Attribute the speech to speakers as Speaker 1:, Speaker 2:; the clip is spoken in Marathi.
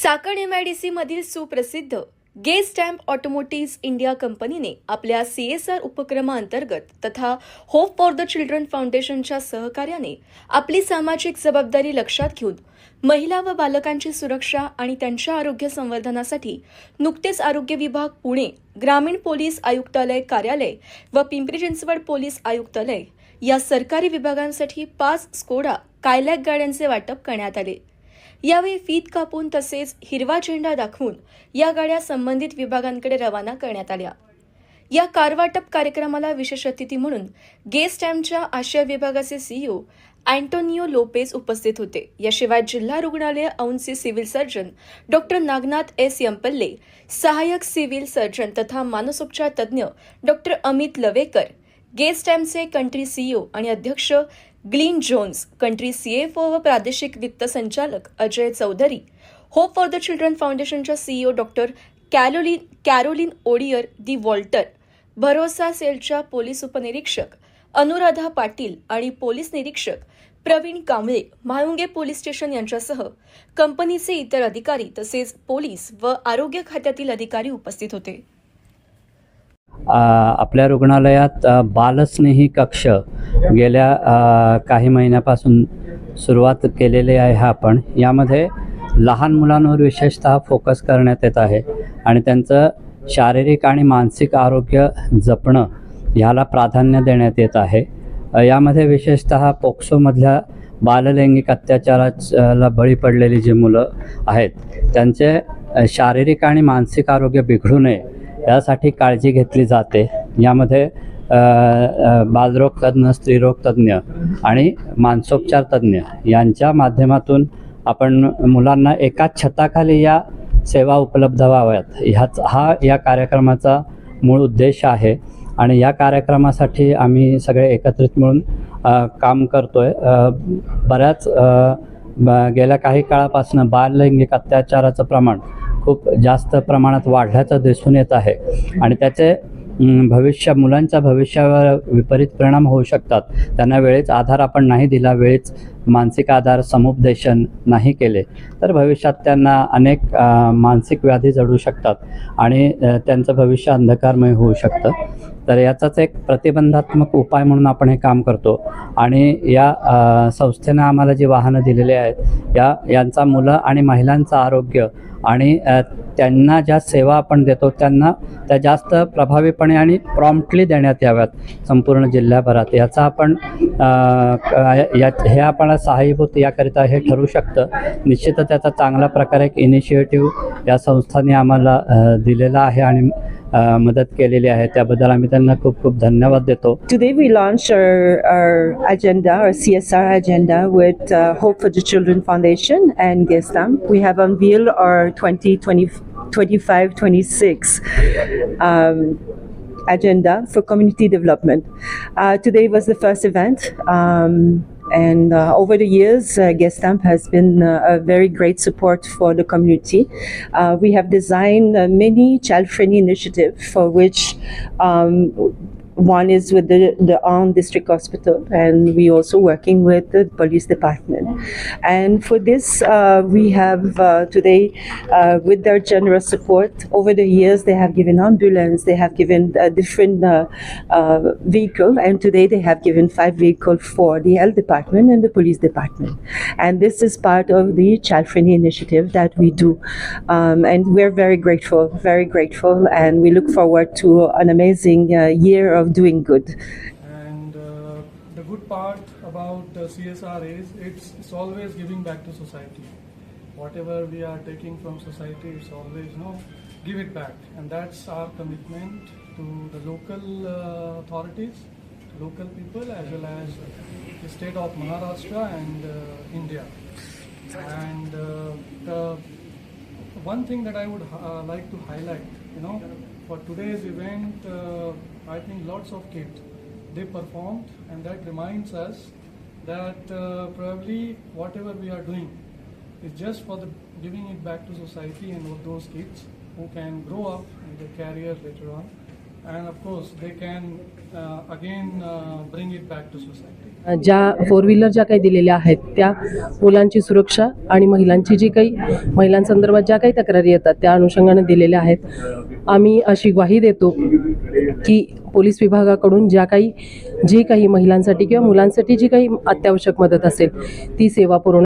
Speaker 1: Chakan M I D C मधील सुप्रसिद्ध गे स्टॅम्प ऑटोमोटिव्ह इंडिया कंपनीने आपल्या सी एस आर उपक्रमाअंतर्गत तथा होप फॉर द चिल्ड्रन फाउंडेशनच्या सहकार्याने आपली सामाजिक जबाबदारी लक्षात घेऊन महिला व बालकांची सुरक्षा आणि त्यांच्या आरोग्य संवर्धनासाठी नुकतेच आरोग्य विभाग पुणे ग्रामीण पोलीस आयुक्तालय कार्यालय व पिंपरी चिंचवड पोलीस आयुक्तालय या सरकारी विभागांसाठी पाच स्कोडा कायलॅक गाड्यांचे वाटप करण्यात आले. यावेळी फीत कापून तसेच हिरवा झेंडा दाखवून या गाड्या संबंधित विभागांकडे रवाना करण्यात आल्या. या कारवाटप कार्यक्रमाला विशेष अतिथी म्हणून गेस्ट स्टॅम्पच्या आशिया विभागाचे सीईओ अँटोनियो लोपेज उपस्थित होते. याशिवाय जिल्हा रुग्णालय औंधचे civil surgeon doctor Nagnath S Yampalle सहाय्यक सिव्हिल सर्जन तथा मानसोपचार तज्ज्ञ डॉक्टर अमित लवेकर गे स्टॅम्पचे कंट्री सीईओ आणि अध्यक्ष ग्लीन जोन्स कंट्री सीएफओ व प्रादेशिक वित्त संचालक Ajay Chaudhari hope for the children फाउंडेशनच्या CEO doctor Caroline Caroline Odier दी वॉल्टर भरोसा सेलच्या पोलीस उपनिरीक्षक अनुराधा पाटील आणि पोलीस निरीक्षक प्रवीण कांबळे म्हाळुंगे पोलीस स्टेशन यांच्यासह कंपनीचे इतर अधिकारी तसेच पोलीस व आरोग्य खात्यातील अधिकारी उपस्थित होते.
Speaker 2: आपल्या रुग्णालयात बालस्नेही कक्ष गेल्या काही महिन्यापासून सुरुवात केलेली आहे हा आपण यामध्ये लहान मुलांवर विशेषतः फोकस करण्यात येत आहे आणि त्यांचं शारीरिक आणि मानसिक आरोग्य जपणं ह्याला प्राधान्य देण्यात येत आहे. यामध्ये विशेषतः पोक्सोमधल्या बाललैंगिक अत्याचाराला बळी पडलेली जी मुलं आहेत त्यांचे शारीरिक आणि मानसिक आरोग्य बिघडू नये यासाठी काळजी घेतली जाते. यामध्ये बालरोग तज्ज्ञ स्त्रीरोग तज्ज्ञ आणि मानसोपचार तज्ज्ञ यांच्या माध्यमातून आपण मुलांना एकाच छताखाली या सेवा उपलब्ध व्हाव्यात. ह्याच हा या कार्यक्रमाचा मूळ उद्देश आहे आणि या कार्यक्रमासाठी आम्ही सगळे एकत्रित मिळून काम करतो आहे बऱ्याच ब- गेल्या काही काळापासून बाललैंगिक अत्याचाराचं प्रमाण खूप जास्त प्रमाणात वाढल्याचं दिसून येत आहे. आणि त्याचे भविष्य मुलांच्या भविष्यावर विपरीत परिणाम होऊ शकतात. त्यांना वेळेच आधार आपण नाही दिला वेळेच मानसिक आधार समुपदेशन नाही केले तर भविष्यात त्यांना अनेक मानसिक व्याधी जडू शकतात आणि त्यांचं भविष्य अंधकारमय होऊ शकतं. तर याचाच एक प्रतिबंधात्मक उपाय म्हणून आपण हे काम करतो. आणि या संस्थेनं आम्हाला जी वाहनं दिलेली आहेत या यांचा मुलं आणि महिलांचं आरोग्य आणि त्यांना ज्या सेवा आपण देतो त्यांना त्या जास्त प्रभावीपणे आणि प्रॉम्प्टली देण्यात याव्यात संपूर्ण जिल्ह्याभरात. याचा आपण या हे आपण सहाय्यभूत याकरिता हे ठरू शकतं. निश्चितच त्याचा चांगल्या प्रकारे एक इनिशिएटिव्ह या संस्थांनी आम्हाला दिलेला आहे आणि मदत केलेली आहे त्याबद्दल आम्ही त्यांना खूप खूप धन्यवाद देतो
Speaker 3: Today we launched our, our agenda, our CSR agenda with uh, Hope for the Children Foundation and Gestam. We have unveiled our 2025-26 um, agenda for community development. Uh, today was the first event. Um, and uh, over the years, uh, Gestamp has been uh, a very great support for the community. Uh, we have designed uh, many child-friendly initiatives for which um, one is with the, the Arm District Hospital, and we also working with the police department. And for this, uh, we have uh, today, uh, with their generous support, over the years, they have given ambulance, they have given a different uh, uh, vehicle, and today they have given five vehicles for the health department and the police department. And this is part of the child-friendly initiative that we do. Um, and we're very grateful, very grateful, and we look forward to an amazing uh, year of doing good.
Speaker 4: And uh, the good part about uh, CSR is it's, it's always giving back to society. Whatever we are taking from society, it's always you know give it back, and that's our commitment to the local uh, authorities, local people, as well as the state of Maharashtra and uh, India. And uh, the one thing that I would uh, like to highlight, you know, for today's event, uh, I think lots of kids they performed, and that reminds us that uh, probably whatever we are doing is just for the giving it back to society and those kids who can grow up in their career later on, and of course they can uh, again uh, bring it back to society.
Speaker 5: ज्या फोर व्हीलर ज्या काही दिलेल्या आहेत त्या मुलांची सुरक्षा आणि महिलांची जी काही महिलांसंदर्भात ज्या काही तक्रारी येतात त्या अनुषंगाने दिलेल्या आहेत आम्ही अशी ग्वाही देतो की पोलीस विभागाकडून ज्या काही जी काही महिलांसाठी किंवा मुलांसाठी जी काही अत्यावश्यक मदत असेल ती सेवा पुरवण्यात